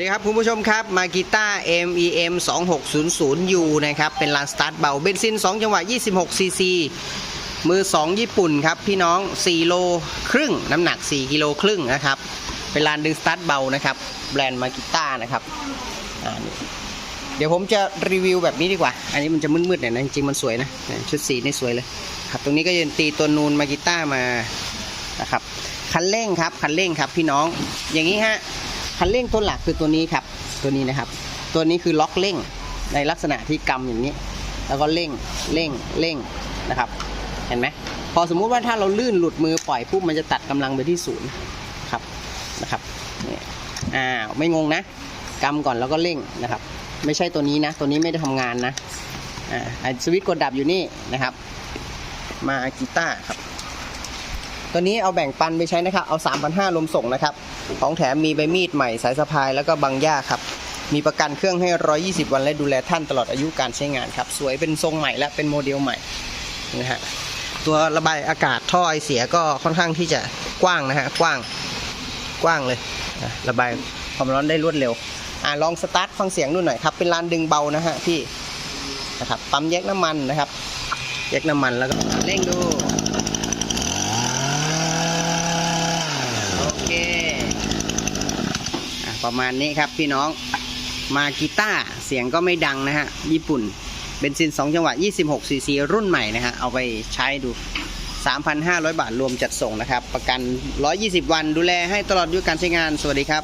สวัสดีครับคุณผู้ชมครับมากีต้า MEM 2600U นะครับเป็นลานสตาร์ทเบาเบนซิน 2 จังหวะ 26ซีซีมือ 2 ญี่ปุ่นครับพี่น้อง 4 โลครึ่ง น้ำหนัก 4 กิโลครึ่งนะครับ เป็นลานดึงสตาร์ทเบานะครับ แบรนด์มากีต้านะครับ เดี๋ยวผมจะรีวิวแบบนี้ดีกว่า อันนี้มันจะมืดๆหน่อยนะจริงๆมันสวยนะ ชุดสีนี่สวยเลยครับตรงนี้ก็ยังตีตัวนูนมากีต้ามานะครับคันเร่งครับคันเร่งครับพี่น้องอย่างนี้ฮะ คันเร่งตัวหลักคือตัวนี้ครับ ตัวนี้นะครับ ตัวนี้คือล็อกเร่งในลักษณะที่กำอย่างนี้ แล้วก็เร่งเร่งเร่งนะครับ เห็นไหมพอสมมุติว่าถ้าเราลื่นหลุดมือปล่อยปุ๊บมันจะตัดกำลังไปที่ศูนย์ครับนะครับนี่อ่าไม่งงนะกำก่อนแล้วก็เร่งนะครับ ไม่ใช่ตัวนี้นะ ตัวนี้ไม่ได้ทำงานนะอ่าสวิตช์กดดับอยู่นี่นะครับ มากีตาร์ครับ ตัวนี้เอาแบ่งปันไปใช้นะครับ เอา 3,500ลมส่งนะครับ ของแถมมีใบมีดใหม่สายสะพายแล้วก็บังย่าครับ มีประกันเครื่องให้ 120 วันและดูแลท่านตลอดอายุการใช้งานครับ สวยเป็นทรงใหม่และเป็นโมเดลใหม่นะฮะ ตัวระบายอากาศท่อไอเสียก็ค่อนข้างที่จะกว้างนะฮะ กว้าง กว้างเลย ระบายความร้อนได้รวดเร็ว อ่าลองสตาร์ทฟังเสียงดูหน่อยครับ เป็นลานดึงเบานะฮะพี่ นะครับ ปั๊มแยกน้ำมันนะครับ แยกน้ำมันแล้วก็เร่งดู โอเคอะ ประมาณนี้ครับพี่น้องมากีตาร์เสียงก็ไม่ดังนะฮะ ญี่ปุ่นเบนซิน 2 จังหวะ 26 ซีซี รุ่นใหม่นะฮะ เอาไปใช้ดู 3,500 บาทรวมจัดส่งนะครับ ประกัน 120 วันดูแลให้ตลอดอายุการใช้งาน สวัสดีครับ